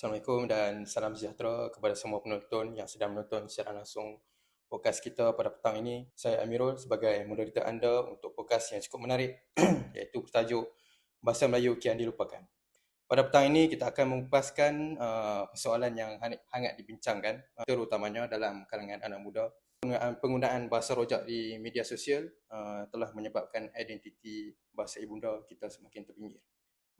Assalamualaikum dan salam sejahtera kepada semua penonton yang sedang menonton secara langsung podcast kita pada petang ini. Saya Amirul sebagai moderator anda untuk podcast yang cukup menarik iaitu bertajuk Bahasa Melayu Kian Dilupakan. Pada petang ini kita akan mengupaskan uh, persoalan yang hangat dibincangkan uh, terutamanya dalam kalangan anak muda. Penggunaan, penggunaan bahasa rojak di media sosial uh, telah menyebabkan identiti bahasa ibunda kita semakin terpinggir.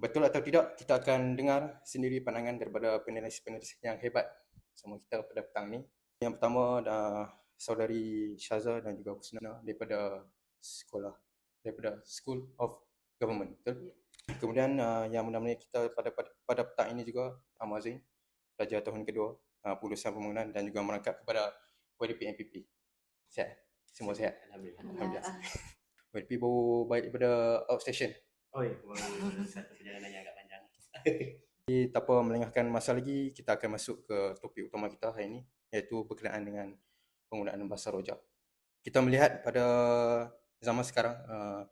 Betul atau tidak, kita akan dengar sendiri pandangan daripada penulis-penulis yang hebat sama kita pada petang ni. Yang pertama adalah saudari Syaza dan juga Husna daripada sekolah, daripada School of Government. Betul? Ya. Kemudian uh, yang menemani kita pada, pada pada petang ini juga Amazin, pelajar tahun kedua, uh, Pulusan Pembangunan dan juga merangkap kepada YDP MPP. Sihat? Semua sihat? Alhamdulillah. Alhamdulillah. YDP baru balik daripada outstation. Oh ya, satu perjalanan yang agak panjang. Jadi, tanpa melengahkan masa lagi, kita akan masuk ke topik utama kita hari ini iaitu berkenaan dengan penggunaan bahasa rojak. Kita melihat pada zaman sekarang, uh,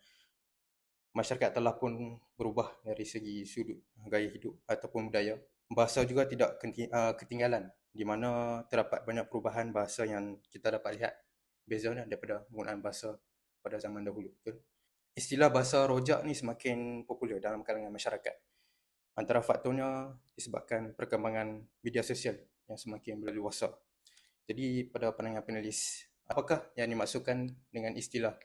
masyarakat telah pun berubah dari segi sudut gaya hidup ataupun budaya. Bahasa juga tidak uh, ketinggalan di mana terdapat banyak perubahan bahasa yang kita dapat lihat beza daripada penggunaan bahasa pada zaman dahulu. Betul? Istilah bahasa rojak ni semakin popular dalam kalangan masyarakat. Antara faktornya disebabkan perkembangan media sosial yang semakin berleluasa. Jadi pada pandangan penulis, apakah yang dimaksudkan dengan istilah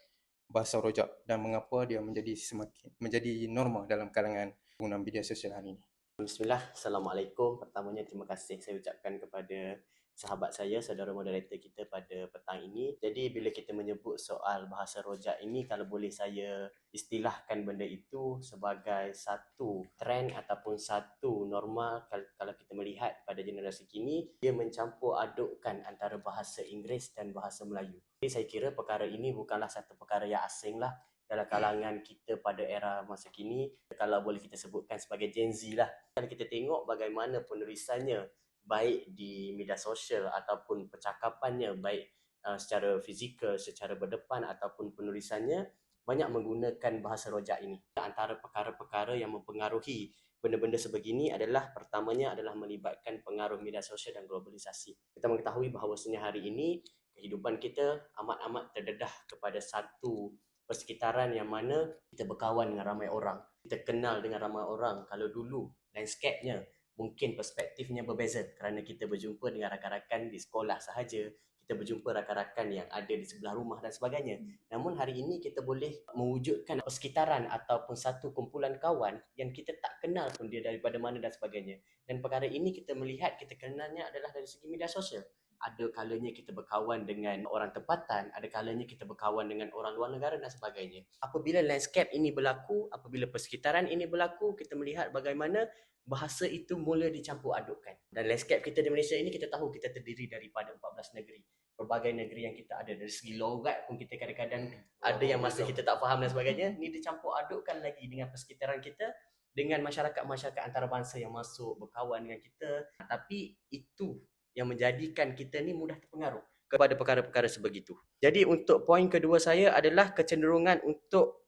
bahasa rojak dan mengapa dia menjadi semakin menjadi normal dalam kalangan pengguna media sosial hari ini? Bismillah, Assalamualaikum. Pertamanya terima kasih saya ucapkan kepada sahabat saya, saudara moderator kita pada petang ini. Jadi bila kita menyebut soal bahasa rojak ini, kalau boleh saya istilahkan benda itu sebagai satu trend ataupun satu normal kalau kita melihat pada generasi kini, dia mencampur adukkan antara bahasa Inggeris dan bahasa Melayu. Jadi saya kira perkara ini bukanlah satu perkara yang asing lah dalam kalangan kita pada era masa kini kalau boleh kita sebutkan sebagai Gen Z lah. Kalau kita tengok bagaimana penulisannya baik di media sosial ataupun percakapannya baik uh, secara fizikal, secara berdepan ataupun penulisannya banyak menggunakan bahasa rojak ini. Antara perkara-perkara yang mempengaruhi benda-benda sebegini adalah pertamanya adalah melibatkan pengaruh media sosial dan globalisasi. Kita mengetahui bahawa hari ini kehidupan kita amat-amat terdedah kepada satu persekitaran yang mana kita berkawan dengan ramai orang. Kita kenal dengan ramai orang. Kalau dulu landscape-nya mungkin perspektifnya berbeza kerana kita berjumpa dengan rakan-rakan di sekolah sahaja kita berjumpa rakan-rakan yang ada di sebelah rumah dan sebagainya. Hmm. Namun hari ini kita boleh mewujudkan persekitaran ataupun satu kumpulan kawan yang kita tak kenal pun dia daripada mana dan sebagainya. Dan perkara ini kita melihat kita kenalnya adalah dari segi media sosial. Ada kalanya kita berkawan dengan orang tempatan, ada kalanya kita berkawan dengan orang luar negara dan sebagainya. Apabila landscape ini berlaku, apabila persekitaran ini berlaku, kita melihat bagaimana bahasa itu mula dicampur adukkan. Dan landscape kita di Malaysia ini kita tahu kita terdiri daripada 14 negeri. Berbagai negeri yang kita ada dari segi logat pun kita kadang-kadang ada yang masa kita tak faham dan sebagainya. Ni dicampur adukkan lagi dengan persekitaran kita dengan masyarakat-masyarakat antarabangsa yang masuk berkawan dengan kita. Tapi itu yang menjadikan kita ni mudah terpengaruh kepada perkara-perkara sebegitu. Jadi untuk poin kedua saya adalah kecenderungan untuk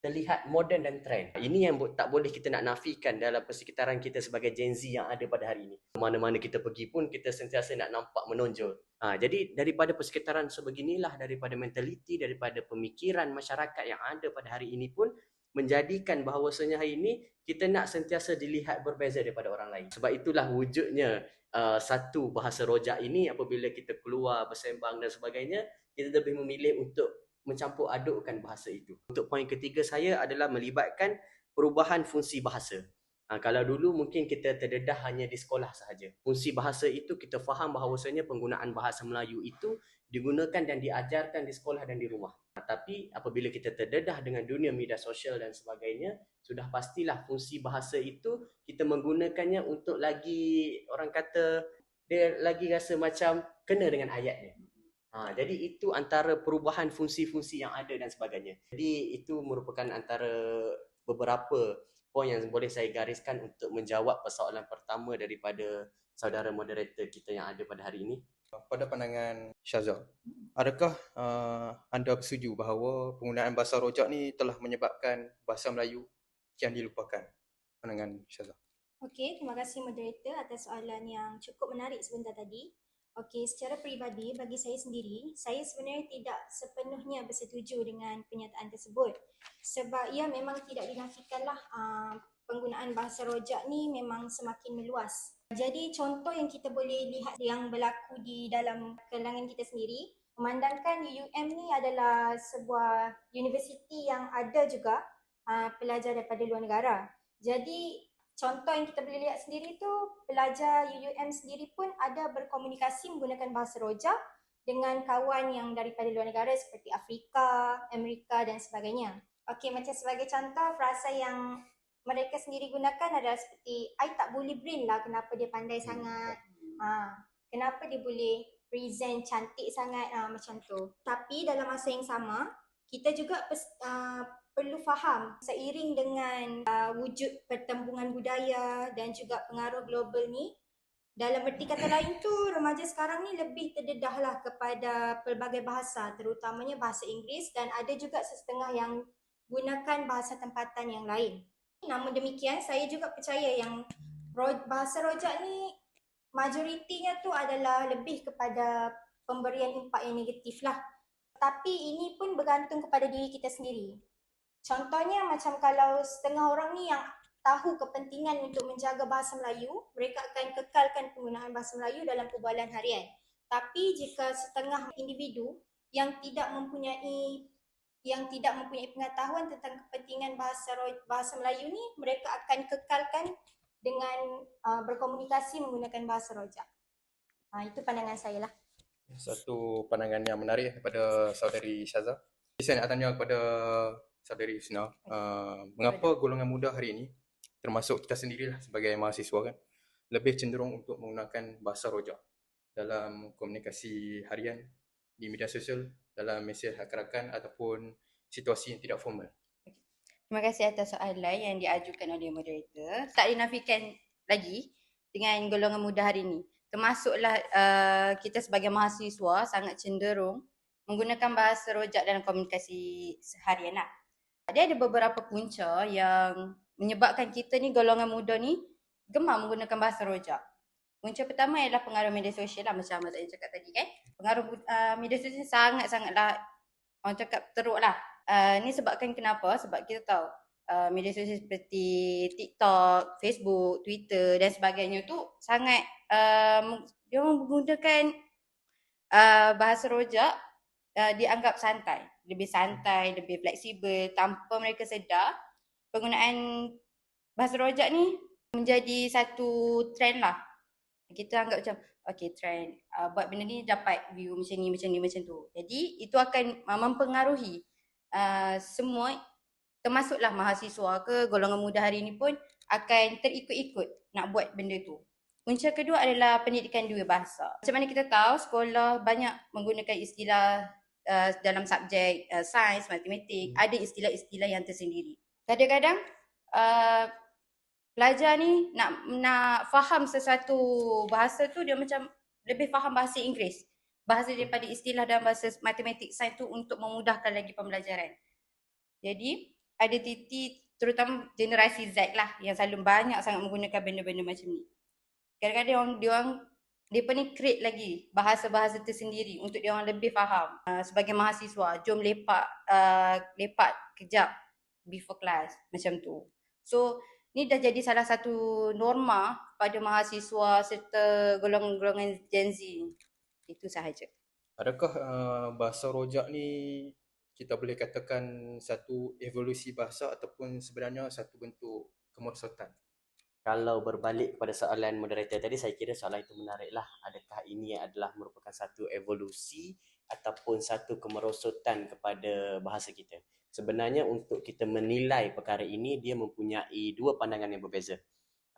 terlihat moden dan trend. Ini yang tak boleh kita nak nafikan dalam persekitaran kita sebagai Gen Z yang ada pada hari ini. Mana-mana kita pergi pun kita sentiasa nak nampak menonjol. Ha, jadi daripada persekitaran sebeginilah, daripada mentaliti, daripada pemikiran masyarakat yang ada pada hari ini pun menjadikan bahawasanya hari ini kita nak sentiasa dilihat berbeza daripada orang lain. Sebab itulah wujudnya uh, satu bahasa rojak ini apabila kita keluar bersembang dan sebagainya, kita lebih memilih untuk mencampur adukkan bahasa itu. Untuk poin ketiga saya adalah melibatkan perubahan fungsi bahasa. Ha, kalau dulu mungkin kita terdedah hanya di sekolah sahaja. Fungsi bahasa itu kita faham bahawasanya penggunaan bahasa Melayu itu digunakan dan diajarkan di sekolah dan di rumah. Ha, tapi apabila kita terdedah dengan dunia media sosial dan sebagainya, sudah pastilah fungsi bahasa itu kita menggunakannya untuk lagi orang kata dia lagi rasa macam kena dengan ayatnya. Ha, jadi itu antara perubahan fungsi-fungsi yang ada dan sebagainya. Jadi itu merupakan antara beberapa poin yang boleh saya gariskan untuk menjawab persoalan pertama daripada saudara moderator kita yang ada pada hari ini. Pada pandangan Syazal, adakah uh, anda bersetuju bahawa penggunaan bahasa rojak ni telah menyebabkan bahasa Melayu kian dilupakan? Pandangan Syazal. Okey, terima kasih moderator atas soalan yang cukup menarik sebentar tadi. Okey, secara peribadi bagi saya sendiri, saya sebenarnya tidak sepenuhnya bersetuju dengan pernyataan tersebut. Sebab ia memang tidak dinafikanlah uh, penggunaan bahasa rojak ni memang semakin meluas. Jadi contoh yang kita boleh lihat yang berlaku di dalam kalangan kita sendiri, memandangkan UUM ni adalah sebuah universiti yang ada juga uh, pelajar daripada luar negara. Jadi contoh yang kita boleh lihat sendiri tu pelajar UUM sendiri pun ada berkomunikasi menggunakan bahasa rojak dengan kawan yang daripada luar negara seperti Afrika, Amerika dan sebagainya. Okey, macam sebagai contoh frasa yang mereka sendiri gunakan adalah seperti I tak boleh brain lah kenapa dia pandai hmm. sangat. Ha, kenapa dia boleh present cantik sangat ha, macam tu. Tapi dalam masa yang sama, kita juga pes, uh, perlu faham seiring dengan uh, wujud pertembungan budaya dan juga pengaruh global ni dalam erti kata lain tu remaja sekarang ni lebih terdedahlah kepada pelbagai bahasa terutamanya bahasa Inggeris dan ada juga setengah yang gunakan bahasa tempatan yang lain. Namun demikian saya juga percaya yang bahasa rojak ni majoritinya tu adalah lebih kepada pemberian impak yang negatif lah. Tapi ini pun bergantung kepada diri kita sendiri. Contohnya macam kalau setengah orang ni yang tahu kepentingan untuk menjaga bahasa Melayu, mereka akan kekalkan penggunaan bahasa Melayu dalam perbualan harian. Tapi jika setengah individu yang tidak mempunyai yang tidak mempunyai pengetahuan tentang kepentingan bahasa bahasa Melayu ni, mereka akan kekalkan dengan uh, berkomunikasi menggunakan bahasa rojak. Uh, itu pandangan saya lah. Satu pandangan yang menarik daripada saudari Syaza. Saya nak tanya kepada saudari Husna, uh, mengapa golongan muda hari ini, termasuk kita sendirilah sebagai mahasiswa kan, lebih cenderung untuk menggunakan bahasa rojak dalam komunikasi harian di media sosial, dalam mesej rakan-rakan ataupun situasi yang tidak formal. Terima kasih atas soalan yang diajukan oleh moderator. Tak dinafikan lagi dengan golongan muda hari ini. Termasuklah uh, kita sebagai mahasiswa sangat cenderung menggunakan bahasa rojak dalam komunikasi seharian lah dia ada beberapa punca yang menyebabkan kita ni golongan muda ni gemar menggunakan bahasa rojak. Punca pertama ialah pengaruh media sosial lah macam Abang cakap tadi kan. Pengaruh uh, media sosial sangat-sangatlah orang cakap teruk lah. Uh, ni sebabkan kenapa? Sebab kita tahu uh, media sosial seperti TikTok, Facebook, Twitter dan sebagainya tu sangat uh, dia menggunakan uh, bahasa rojak uh, dianggap santai lebih santai, lebih fleksibel tanpa mereka sedar penggunaan bahasa rojak ni menjadi satu trend lah. Kita anggap macam okay trend uh, buat benda ni dapat view macam ni, macam ni, macam tu. Jadi itu akan uh, mempengaruhi uh, semua termasuklah mahasiswa ke golongan muda hari ni pun akan terikut-ikut nak buat benda tu. Punca kedua adalah pendidikan dua bahasa. Macam mana kita tahu sekolah banyak menggunakan istilah uh, dalam subjek uh, sains, matematik, ada istilah-istilah yang tersendiri. Kadang-kadang uh, pelajar ni nak nak faham sesuatu bahasa tu dia macam lebih faham bahasa Inggeris. Bahasa daripada istilah dalam bahasa matematik sains tu untuk memudahkan lagi pembelajaran. Jadi ada titik terutama generasi Z lah yang selalu banyak sangat menggunakan benda-benda macam ni. Kadang-kadang dia orang mereka ni create lagi bahasa-bahasa tersendiri untuk dia orang lebih faham. Uh, sebagai mahasiswa, jom lepak uh, lepak kejap before class macam tu. So, ni dah jadi salah satu norma pada mahasiswa serta golongan-golongan Gen Z. Itu sahaja. Adakah uh, bahasa rojak ni kita boleh katakan satu evolusi bahasa ataupun sebenarnya satu bentuk kemerosotan? Kalau berbalik kepada soalan moderator tadi saya kira soalan itu menariklah adakah ini adalah merupakan satu evolusi ataupun satu kemerosotan kepada bahasa kita? Sebenarnya untuk kita menilai perkara ini dia mempunyai dua pandangan yang berbeza.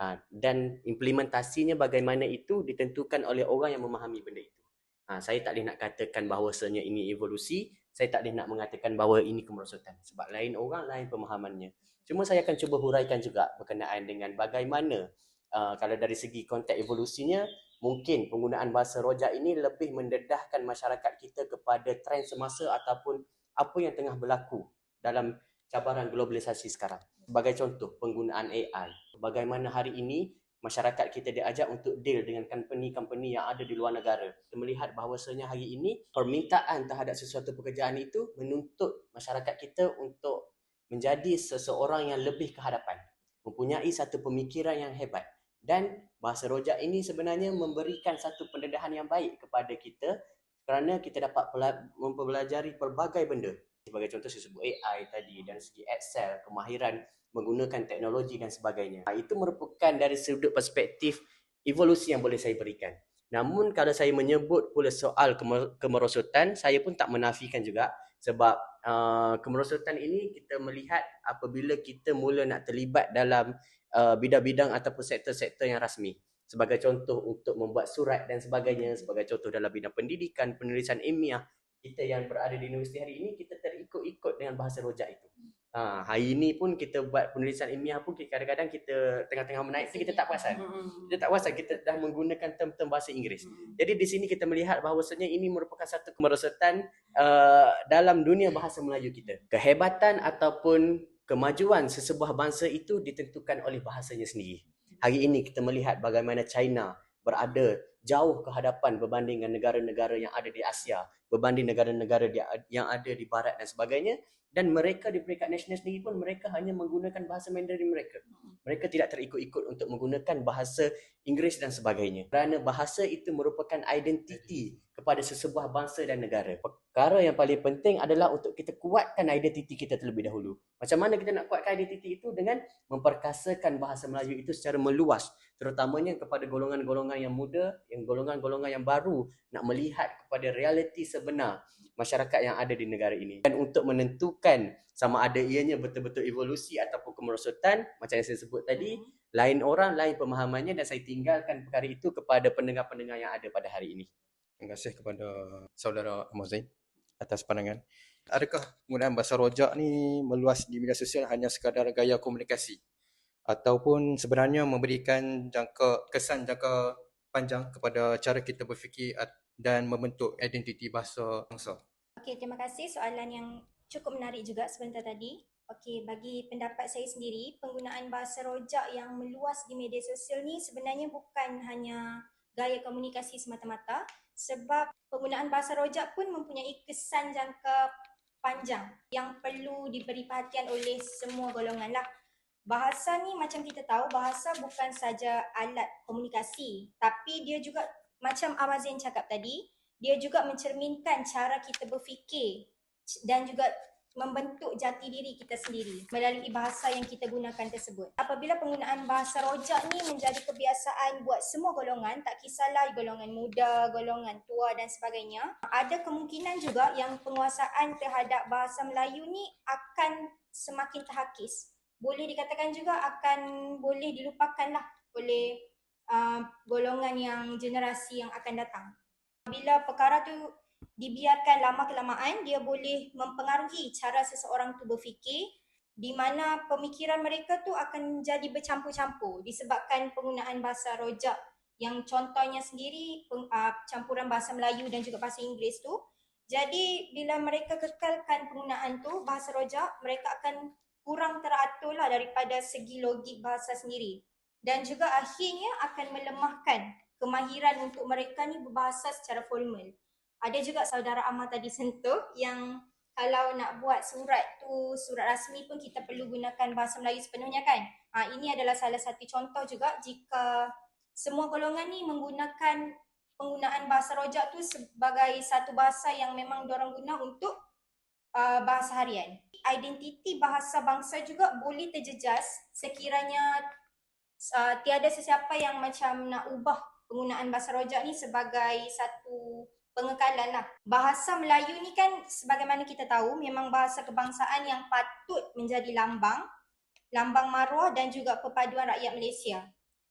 Ha, dan implementasinya bagaimana itu ditentukan oleh orang yang memahami benda itu. Ha, saya tak boleh nak katakan bahawasanya ini evolusi saya tak boleh nak mengatakan bahawa ini kemerosotan sebab lain orang lain pemahamannya Cuma saya akan cuba huraikan juga berkenaan dengan bagaimana uh, kalau dari segi konteks evolusinya mungkin penggunaan bahasa rojak ini lebih mendedahkan masyarakat kita kepada trend semasa ataupun apa yang tengah berlaku dalam cabaran globalisasi sekarang. Sebagai contoh, penggunaan AI. Bagaimana hari ini masyarakat kita diajak untuk deal dengan company-company yang ada di luar negara. Kita melihat bahawasanya hari ini permintaan terhadap sesuatu pekerjaan itu menuntut masyarakat kita untuk menjadi seseorang yang lebih ke hadapan. Mempunyai satu pemikiran yang hebat. Dan bahasa rojak ini sebenarnya memberikan satu pendedahan yang baik kepada kita kerana kita dapat mempelajari pelbagai benda. Sebagai contoh saya sebut AI tadi dan segi Excel, kemahiran menggunakan teknologi dan sebagainya. Itu merupakan dari sudut perspektif evolusi yang boleh saya berikan. Namun kalau saya menyebut pula soal kemerosotan, saya pun tak menafikan juga sebab uh, kemerosotan ini kita melihat apabila kita mula nak terlibat dalam uh, bidang-bidang ataupun sektor-sektor yang rasmi. Sebagai contoh untuk membuat surat dan sebagainya, sebagai contoh dalam bidang pendidikan, penulisan ilmiah, kita yang berada di universiti hari ini, kita terikut-ikut dengan bahasa rojak itu. Ha, hari ini pun kita buat penulisan ilmiah pun kadang-kadang kita tengah-tengah menaik tu kita tak perasan. Kita tak perasan kita dah menggunakan term-term bahasa Inggeris. Jadi di sini kita melihat bahawasanya ini merupakan satu kemerosotan uh, dalam dunia bahasa Melayu kita. Kehebatan ataupun kemajuan sesebuah bangsa itu ditentukan oleh bahasanya sendiri. Hari ini kita melihat bagaimana China berada jauh ke hadapan berbanding dengan negara-negara yang ada di Asia, berbanding negara-negara yang ada di barat dan sebagainya dan mereka di peringkat nasional sendiri pun mereka hanya menggunakan bahasa Mandarin mereka. Mereka tidak terikut-ikut untuk menggunakan bahasa Inggeris dan sebagainya. Kerana bahasa itu merupakan identiti kepada sesebuah bangsa dan negara. Perkara yang paling penting adalah untuk kita kuatkan identiti kita terlebih dahulu. Macam mana kita nak kuatkan identiti itu dengan memperkasakan bahasa Melayu itu secara meluas. Terutamanya kepada golongan-golongan yang muda, yang golongan-golongan yang baru nak melihat kepada realiti sebenar masyarakat yang ada di negara ini. Dan untuk menentukan sama ada ianya betul-betul evolusi ataupun kemerosotan, macam yang saya sebut tadi, hmm. lain orang, lain pemahamannya dan saya tinggalkan perkara itu kepada pendengar-pendengar yang ada pada hari ini. Terima kasih kepada saudara Mozain atas pandangan. Adakah penggunaan bahasa rojak ni meluas di media sosial hanya sekadar gaya komunikasi ataupun sebenarnya memberikan jangka kesan jangka panjang kepada cara kita berfikir dan membentuk identiti bahasa bangsa. Okey, terima kasih soalan yang cukup menarik juga sebentar tadi. Okey, bagi pendapat saya sendiri, penggunaan bahasa rojak yang meluas di media sosial ni sebenarnya bukan hanya gaya komunikasi semata-mata sebab penggunaan bahasa rojak pun mempunyai kesan jangka panjang yang perlu diberi perhatian oleh semua golongan lah. Bahasa ni macam kita tahu, bahasa bukan saja alat komunikasi tapi dia juga macam Amazin cakap tadi, dia juga mencerminkan cara kita berfikir dan juga membentuk jati diri kita sendiri melalui bahasa yang kita gunakan tersebut. Apabila penggunaan bahasa rojak ni menjadi kebiasaan buat semua golongan, tak kisahlah golongan muda, golongan tua dan sebagainya, ada kemungkinan juga yang penguasaan terhadap bahasa Melayu ni akan semakin terhakis. Boleh dikatakan juga akan boleh dilupakan lah oleh uh, golongan yang generasi yang akan datang. Bila perkara tu dibiarkan lama kelamaan, dia boleh mempengaruhi cara seseorang tu berfikir di mana pemikiran mereka tu akan jadi bercampur-campur disebabkan penggunaan bahasa rojak yang contohnya sendiri uh, campuran bahasa Melayu dan juga bahasa Inggeris tu. Jadi bila mereka kekalkan penggunaan tu bahasa rojak, mereka akan kurang teratur lah daripada segi logik bahasa sendiri dan juga akhirnya akan melemahkan kemahiran untuk mereka ni berbahasa secara formal. Ada juga saudara Amal tadi sentuh yang kalau nak buat surat tu, surat rasmi pun kita perlu gunakan bahasa Melayu sepenuhnya kan. Ha, ini adalah salah satu contoh juga jika semua golongan ni menggunakan penggunaan bahasa rojak tu sebagai satu bahasa yang memang diorang guna untuk uh, bahasa harian. Identiti bahasa bangsa juga boleh terjejas sekiranya uh, tiada sesiapa yang macam nak ubah penggunaan bahasa rojak ni sebagai satu pengekalan lah. Bahasa Melayu ni kan sebagaimana kita tahu memang bahasa kebangsaan yang patut menjadi lambang, lambang maruah dan juga perpaduan rakyat Malaysia.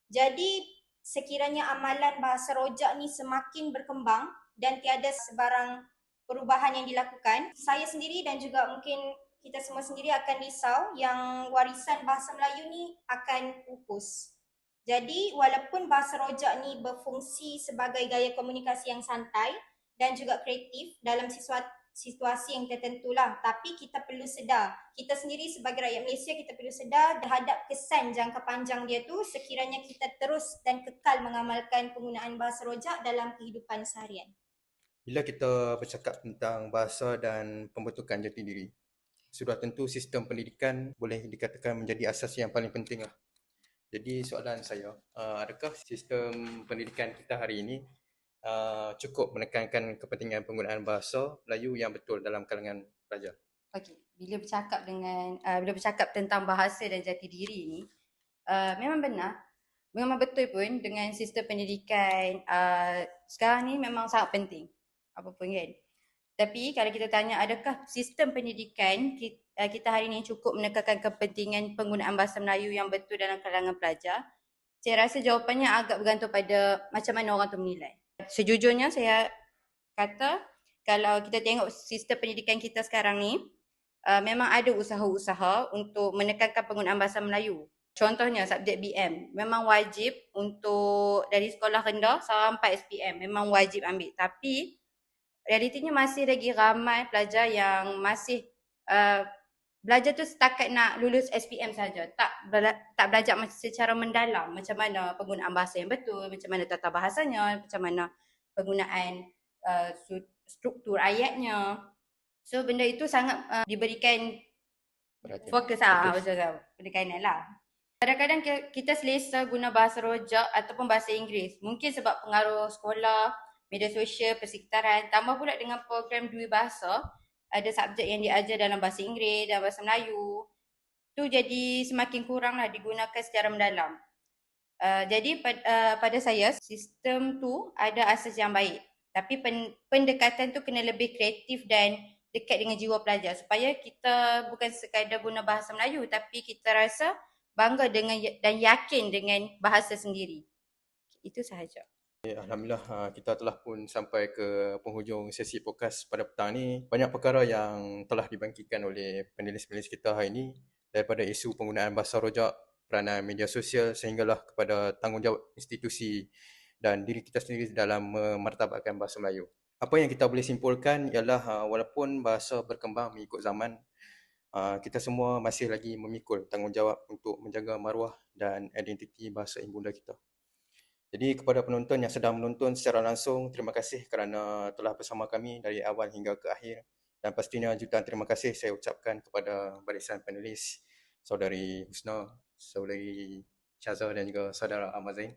Jadi sekiranya amalan bahasa rojak ni semakin berkembang dan tiada sebarang perubahan yang dilakukan, saya sendiri dan juga mungkin kita semua sendiri akan risau yang warisan bahasa Melayu ni akan pupus. Jadi walaupun bahasa rojak ni berfungsi sebagai gaya komunikasi yang santai dan juga kreatif dalam situasi yang tertentu lah. Tapi kita perlu sedar, kita sendiri sebagai rakyat Malaysia kita perlu sedar terhadap kesan jangka panjang dia tu sekiranya kita terus dan kekal mengamalkan penggunaan bahasa rojak dalam kehidupan seharian. Bila kita bercakap tentang bahasa dan pembentukan jati diri, sudah tentu sistem pendidikan boleh dikatakan menjadi asas yang paling penting lah. Jadi soalan saya, uh, adakah sistem pendidikan kita hari ini uh, cukup menekankan kepentingan penggunaan bahasa Melayu yang betul dalam kalangan pelajar? Okey, bila bercakap dengan uh, bila bercakap tentang bahasa dan jati diri ni, uh, memang benar. Memang betul pun dengan sistem pendidikan uh, sekarang ni memang sangat penting. Apa pun kan. Tapi kalau kita tanya adakah sistem pendidikan kita, uh, kita hari ni cukup menekankan kepentingan penggunaan bahasa Melayu yang betul dalam kalangan pelajar? Saya rasa jawapannya agak bergantung pada macam mana orang tu menilai. Sejujurnya saya kata kalau kita tengok sistem pendidikan kita sekarang ni, uh, memang ada usaha-usaha untuk menekankan penggunaan bahasa Melayu. Contohnya subjek BM, memang wajib untuk dari sekolah rendah sampai SPM, memang wajib ambil. Tapi realitinya masih lagi ramai pelajar yang masih uh, belajar tu setakat nak lulus SPM saja, tak bela- tak belajar secara mendalam macam mana penggunaan bahasa yang betul, macam mana tata bahasanya, macam mana penggunaan uh, struktur ayatnya. So benda itu sangat uh, diberikan fokus ah Fokus. penekanan lah. Kadang-kadang kita selesa guna bahasa rojak ataupun bahasa Inggeris. Mungkin sebab pengaruh sekolah, media sosial, persekitaran. Tambah pula dengan program dua bahasa. Ada subjek yang diajar dalam bahasa Inggeris dan bahasa Melayu. Tu jadi semakin kurang lah digunakan secara mendalam. Uh, jadi pada, uh, pada saya sistem tu ada asas yang baik. Tapi pen, pendekatan tu kena lebih kreatif dan dekat dengan jiwa pelajar supaya kita bukan sekadar guna bahasa Melayu tapi kita rasa bangga dengan dan yakin dengan bahasa sendiri. Itu sahaja. Ya, Alhamdulillah uh, kita telah pun sampai ke penghujung sesi podcast pada petang ni. Banyak perkara yang telah dibangkitkan oleh penulis-penulis kita hari ini daripada isu penggunaan bahasa rojak, peranan media sosial sehinggalah kepada tanggungjawab institusi dan diri kita sendiri dalam memartabatkan bahasa Melayu. Apa yang kita boleh simpulkan ialah uh, walaupun bahasa berkembang mengikut zaman, uh, kita semua masih lagi memikul tanggungjawab untuk menjaga maruah dan identiti bahasa ibunda kita. Jadi kepada penonton yang sedang menonton secara langsung, terima kasih kerana telah bersama kami dari awal hingga ke akhir. Dan pastinya jutaan terima kasih saya ucapkan kepada barisan panelis, saudari Husna, saudari Syaza dan juga saudara Ahmad Zain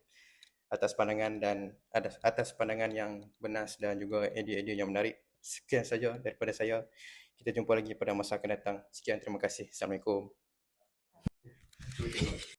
atas pandangan dan atas, pandangan yang benas dan juga idea-idea yang menarik. Sekian saja daripada saya. Kita jumpa lagi pada masa akan datang. Sekian terima kasih. Assalamualaikum.